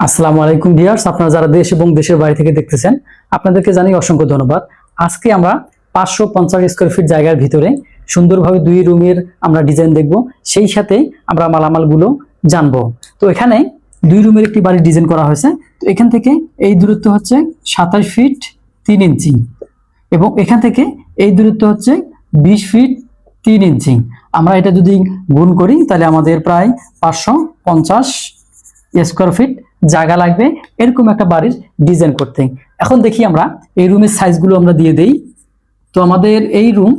আসসালামু আলাইকুম ভিউয়ার্স, আপনারা যারা দেশ এবং দেশের বাইরে থেকে দেখতেছেন, আপনাদেরকে জানাই অসংখ্য ধন্যবাদ। আজকে আমরা পাঁচশো পঞ্চাশ স্কোয়ার ফিট জায়গার ভিতরে সুন্দরভাবে দুই রুমের আমরা ডিজাইন দেখব, সেই সাথে আমরা মালামালগুলো জানব। তো এখানে দুই রুমের একটি বাড়ি ডিজাইন করা হয়েছে। তো এখান থেকে এই দূরত্ব হচ্ছে সাতাশ ফিট তিন ইঞ্চি এবং এখান থেকে এই দূরত্ব হচ্ছে বিশ ফিট তিন ইঞ্চি। আমরা এটা যদি গুণ করি, তাহলে আমাদের প্রায় পাঁচশো পঞ্চাশ স্কোয়ার ফিট জায়গা লাগবে, এরকম একটা বাড়ির ডিজাইন করতে। এখন দেখি আমরা, এই রুমের সাইজগুলো আমরা দিয়ে দেই। তো আমাদের এই রুম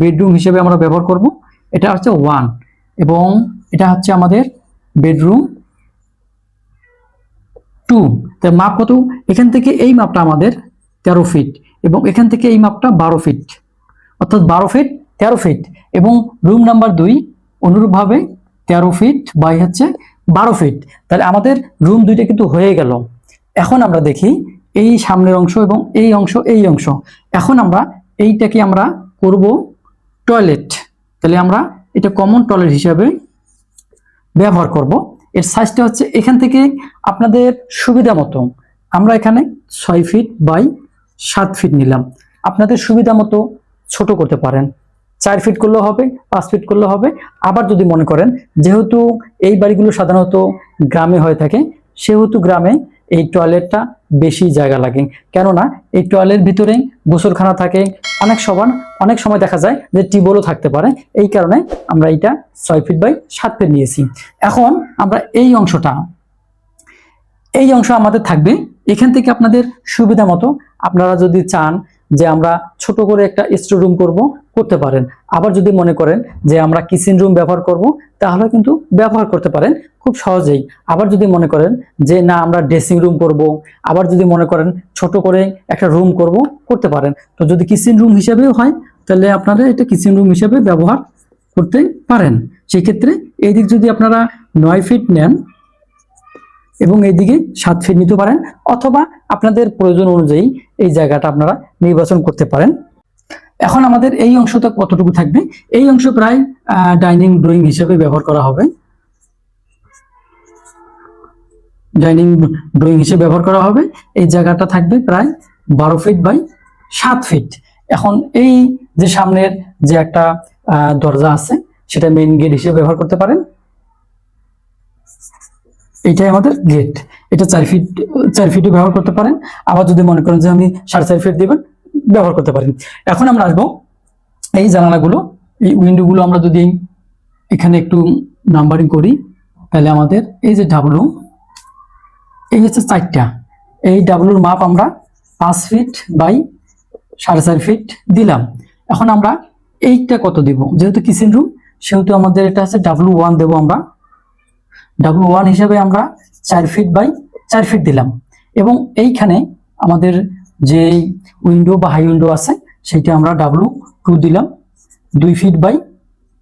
বেডরুম হিসেবে আমরা ব্যবহার করব। এটা হচ্ছে ওয়ান এবং এটা হচ্ছে আমাদের বেডরুম টু তার মাপ কত? এখান থেকে এই মাপটা আমাদের তেরো ফিট এবং এখান থেকে এই মাপটা বারো ফিট অর্থাৎ বারো ফিট তেরো ফিট এবং রুম নাম্বার দুই অনুরূপভাবে তেরো ফিট বাই হচ্ছে বারো ফিট তাহলে আমাদের রুম দুইটা কিন্তু হয়ে গেল। এখন আমরা দেখি এই সামনের অংশ এবং এই অংশ এই অংশ। এখন আমরা এইটাকে আমরা করব টয়লেট তাহলে আমরা এটা কমন টয়লেট হিসাবে ব্যবহার করব। এর সাইজটা হচ্ছে এখান থেকে আপনাদের সুবিধা মতো। আমরা এখানে ছয় ফিট বাই সাত ফিট নিলাম। আপনাদের সুবিধা মতো ছোট করতে পারেন। চার ফিট করলেও হবে, পাঁচ ফিট করলেও হবে। আবার যদি মনে করেন, যেহেতু এই বাড়িগুলো সাধারণত গ্রামে হয়ে থাকে, সেহেতু গ্রামে এই টয়লেটটা বেশি জায়গা লাগে। কেননা, এই টয়লেট ভিতরে গোসলখানা থাকে। অনেক সবার, অনেক সময় দেখা যায় যে টিউবওয়েলও থাকতে পারে। এই কারণে আমরা এটা ছয় ফিট বাই সাত ফিট নিয়েছি। এখন আমরা এই অংশটা, এই অংশ আমাদের থাকবে এখান থেকে আপনাদের সুবিধা মতো। আপনারা যদি চান যে আমরা ছোট করে একটা স্টোর রুম করব করতে পারেন। আবার যদি মনে করেন যে আমরা কিচেন রুম ব্যবহার করব, তাহলে কিন্তু ব্যবহার করতে পারেন খুব সহজেই। আবার যদি মনে করেন যে না, আমরা ড্রেসিং রুম করব, আবার যদি মনে করেন ছোট করে একটা রুম করব, করতে পারেন। তো যদি কিচেন রুম হিসেবেও হয়, তাহলে আপনারা এটা কিচেন রুম হিসেবে ব্যবহার করতে পারেন। সেক্ষেত্রে এই দিক যদি আপনারা নয় ফিট নেন এবং এইদিকে সাত ফিট নিতে পারেন, অথবা আপনাদের প্রয়োজন অনুযায়ী এই জায়গাটা আপনারা নির্বাচন করতে পারেন। এখন আমাদের এই অংশটা কতটুকু থাকবে? এই অংশ প্রায় ডাইনিং ড্রয়িং হিসেবে ব্যবহার করা হবে। ডাইনিং ড্রয়িং হিসেবে ব্যবহার করা হবে। এই জায়গাটা থাকবে প্রায় বারো ফিট বাই সাত ফিট এখন এই যে সামনের যে একটা দরজা আছে, সেটা মেইন গেট হিসেবে ব্যবহার করতে পারেন। এটাই আমাদের গেট এটা চার ফিট চার ফিটও ব্যবহার করতে পারেন। আবার যদি মনে করেন যে আমি সাড়ে চার ফিট দেবেন ব্যবহার করতে পারেন। এখন আমরা আসব এই জানালাগুলো, এই উইন্ডোগুলো আমরা যদি এখানে একটু নাম্বারিং করি, তাহলে আমাদের এই যে ডাবলু এই হচ্ছে চারটা। এই ডাবলুর মাপ আমরা পাঁচ ফিট বাই সাড়ে চার ফিট দিলাম। এখন আমরা এইটা কত দিব? যেহেতু কিচেন রুম সেহেতু আমাদের এটা আছে ডাব্লু ওয়ান দেবো আমরা। ডাব্লু ওয়ান হিসাবে আমরা চার ফিট বাই চার ফিট দিলাম। এবং এইখানে আমাদের যে উইন্ডো বা হাই উইন্ডো আছে, সেটা আমরা ডাব্লু টু দিলাম, দুই ফিট বাই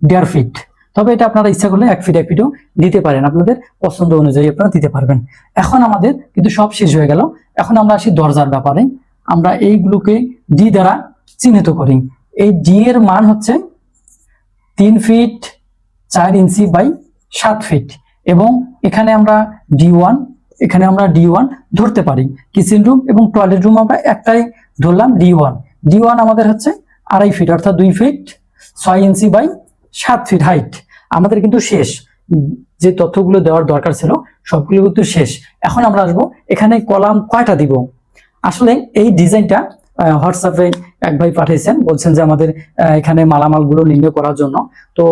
দেড় ফিট তবে এটা আপনারা ইচ্ছা করলে এক ফিট এক ফিটও দিতে পারেন। আপনাদের পছন্দ অনুযায়ী আপনারা দিতে পারবেন। এখন আমাদের কিন্তু সব শেষ হয়ে গেল। এখন আমরা আসি দরজার ব্যাপারে। আমরা এইগুলোকে ডি দ্বারা চিহ্নিত করি। এই ডি এর মান হচ্ছে তিন ফিট চার ইঞ্চি বাই সাত ফিট এবং এখানে আমরা ডি ওয়ান এখানে আমরা ডি ওয়ান ধরতে পারি। কিচেন রুম এবং টয়লেট রুম আমরা একটাই ধরলাম ডি ওয়ান ডি ওয়ান আমাদের হচ্ছে আড়াই ফিট অর্থাৎ দুই ফিট ছয় ইঞ্চি বাই সাত ফিট হাইট আমাদের কিন্তু শেষ। যে তথ্যগুলো দেওয়ার দরকার ছিল, সবগুলো কিন্তু শেষ। এখন আমরা আসব, এখানে কলাম কয়টা দিব? আসলে এই ডিজাইনটা হোয়াটসঅ্যাপে এক ভাই পাঠিয়েছেন, বলছেন যে আমাদের এখানে মালামালগুলো নির্ণয় করার জন্য। তো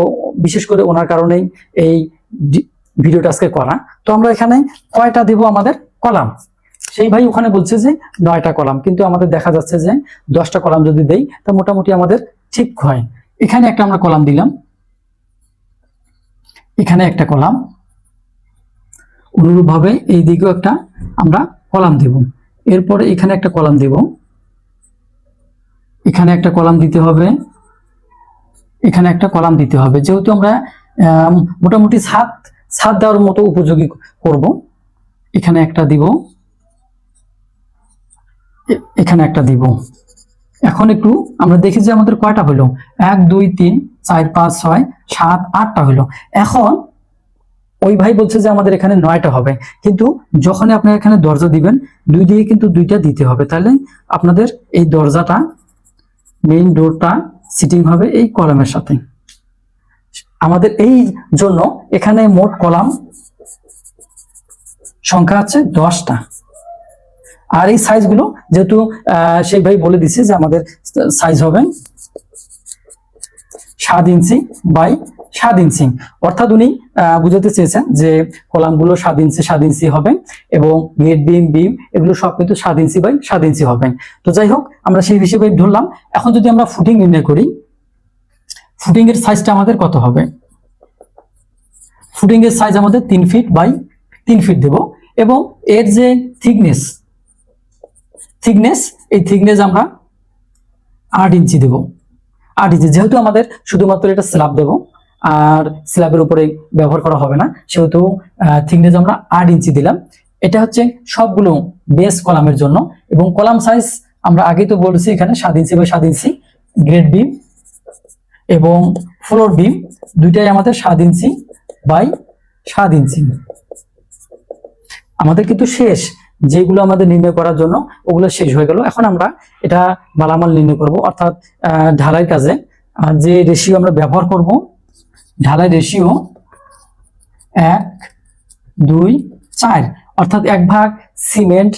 বিশেষ করে ওনার কারণেই এই ভিডিওটা আজকে করা। তো আমরা এখানে কয়টা দেব আমাদের? কলাম। সেই ভাই ওখানে বলছে যে নয়টা কলাম কিন্তু আমাদের দেখা যাচ্ছে যে দশটা কলাম যদি দেই তা মোটামুটি আমাদের ঠিক হয়। এখানে একটা আমরা কলাম দিলাম। এখানে একটা কলাম। অনুরূপভাবে এই দিকেও একটা আমরা কলাম দেব। এরপরে এখানে একটা কলাম দেব। এখানে একটা কলাম দিতে হবে। এখানে একটা কলাম দিতে হবে। যেহেতু আমরা আম, মোটামুটি ছাদ ছাদ দেওয়ার মতো উপযোগী করব। এখানে একটা দিব। এখানে একটা দিব। এখন একটু আমরা দেখি যে আমাদের কয়টা হলো এক, দুই, তিন, চার, পাঁচ, ছয়, সাত, আটটা হলো এখন ওই ভাই বলছে যে আমাদের এখানে নয়টা হবে। কিন্তু যখন আপনার এখানে দরজা দিবেন, দুই দিকে কিন্তু দুইটা দিতে হবে। তাহলে আপনাদের এই দরজাটা মেইন ডোরটা সিটিং হবে এই কলমের সাথে। আমাদের এই জন্য এখানে মোট কলাম সংখ্যা আছে দশটা। আর এই সাইজগুলো যেহেতু সেই ভাই বলে দিছে যে আমাদের সাইজ হবে সাত ইঞ্চি বাই সাত ইঞ্চি। অর্থাৎ উনি বুঝাতে চেয়েছেন যে কলামগুলো সাত ইঞ্চি সাত ইঞ্চি হবে এবং গেট বিম বিম এগুলো সব কিন্তু সাত ইঞ্চি বাই সাত ইঞ্চি হবে। তো যাই হোক, আমরা সেই হিসেবে ধরলাম। এখন যদি আমরা ফুটিং নির্ণয় করি ফুটিং এর সাইজটা আমাদের কত হবে? ফুটিং এর সাইজ আমাদের তিন ফিট বাই তিন ফিট দেব। এবং এর যে থিকনেস থিকনেস এই থিকনেস আমরা আট ইঞ্চি দেব। আট ইঞ্চি, যেহেতু আমাদের শুধুমাত্র এটা স্ল্যাব দেব, আর স্ল্যাবের উপরে ব্যবহার করা হবে না, সেহেতু থিকনেস আমরা আট ইঞ্চি দিলাম। এটা হচ্ছে সবগুলো বেস কলামের জন্য, এবং কলাম সাইজ আমরা আগেই তো বলেছি এখানে সাত ইঞ্চি বাই সাত ইঞ্চি গ্রেড বিম এবং ফ্লোর বিম দুইটাই আমাদের সাত ইঞ্চি বাই সাত ইঞ্চি। আমাদের কিন্তু শেষ, যেগুলো আমাদের নির্ণয় করার জন্য ওগুলো শেষ হয়ে গেল। এখন আমরা এটা মালামাল নির্ণয় করব, অর্থাৎ ঢালাই কাজে। যে রেশিও আমরা ব্যবহার করব, ঢালাই রেশিও এক, দুই, চার, অর্থাৎ এক ভাগ সিমেন্ট,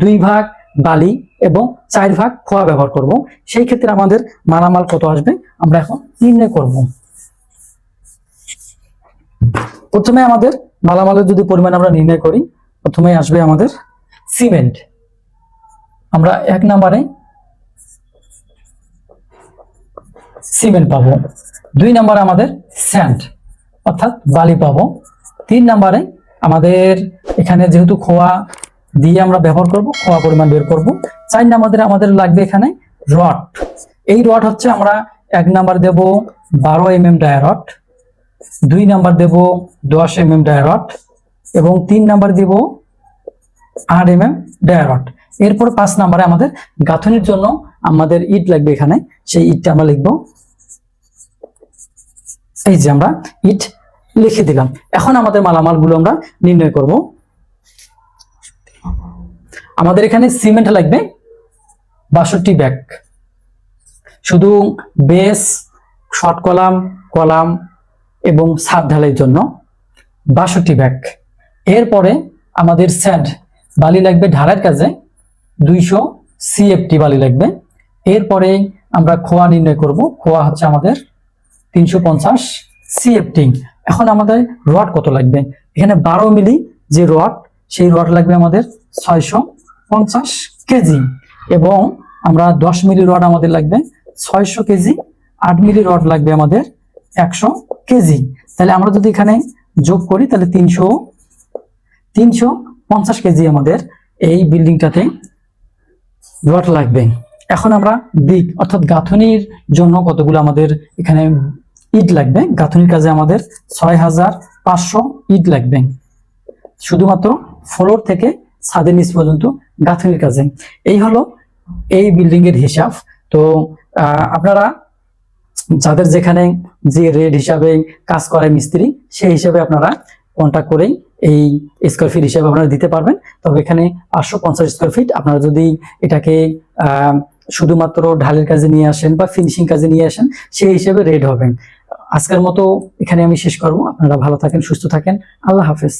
দুই ভাগ বালি এবং চার ভাগ খোয়া ব্যবহার করব। সেই ক্ষেত্রে আমাদের মালামাল কত আসবে? আমরা এখন নির্ণয় করব। প্রথমে আমাদের মালামালের যদি পরিমাণ আমরা নির্ণয় করি, প্রথমে আসবে আমাদের সিমেন্ট। আমরা এক নম্বরে সিমেন্ট পাবো। দুই নম্বরে আমাদের স্যান্ড, অর্থাৎ বালি পাবো। তিন নম্বরে আমাদের এখানে যেহেতু খোয়া দিয়ে আমরা ব্যবহার করব খোয়া পরিমাণ বের করব। চার নম্বরে আমাদের লাগবে এখানে রড এই রড হচ্ছে আমরা এক নাম্বার দেব বারো এম এম ডায়ারড দুই নাম্বার দেব দশ এম এম ডায়ারড এবং তিন নাম্বার দেব আট এম এম ডায়ারড এরপর পাঁচ নাম্বারে আমাদের গাঁথনির জন্য আমাদের ইট লাগবে এখানে, সেই ইটটা আমরা লিখব। এই যে আমরা ইট লিখে দিলাম। এখন আমাদের মালামালগুলো আমরা নির্ণয় করব। আমাদের এখানে সিমেন্ট লাগবে বাষট্টি ব্যাগ। শুধু বেস, শর্ট কলাম কলাম এবং ছাদ ঢালাইয়ের জন্য বাষট্টি ব্যাগ। এরপরে আমাদের স্যান্ড বালি লাগবে ঢালাইয়ের কাজে, দুইশো সিএফটি বালি লাগবে। এরপরে আমরা খোয়া নির্ণয় করব, খোয়া হচ্ছে আমাদের তিনশো পঞ্চাশ সিএফটি। এখন আমাদের রড কত লাগবে? এখানে বারো মিলি যে রড, সেই রড লাগবে আমাদের ছয়শো পঞ্চাশ কেজি এবং আমরা দশ মিলি রড আমাদের লাগবে, ছয়শো কেজি, আট মিলি রড লাগবে আমাদের একশো কেজি। তাহলে আমরা যদি এখানে যোগ করি, তাহলে তিনশো তিনশো পঞ্চাশ কেজি আমাদের এই বিল্ডিংটাতে রড লাগবে। এখন আমরা দিক, অর্থাৎ গাঁথনির জন্য কতগুলো আমাদের এখানে ইট লাগবে? গাঁথনির কাজে আমাদের ছয় হাজার পাঁচশো ইট লাগবে। শুধুমাত্র ফ্লোর থেকে ছাদের নিচ পর্যন্ত গাঁথনির কাজে। এই হলো এই বিল্ডিং এর হিসাব। তো আপনারা যাদের যেখানে যে রেট হিসাবে কাজ করে মিস্ত্রি, সেই হিসাবে আপনারা কন্ট্যাক্ট করেই এই স্কোয়ার ফিট হিসাবে আপনারা দিতে পারবেন। তবে এখানে পাঁচশো পঞ্চাশ স্কোয়ার ফিট আপনারা যদি এটাকে শুধুমাত্র ঢালের কাজে নিয়ে আসেন বা ফিনিশিং কাজে নিয়ে আসেন, সেই হিসেবে রেড হবেন আজকের মতো এখানে আমি শেষ করব। আপনারা ভালো থাকেন, সুস্থ থাকেন। আল্লাহ হাফেজ।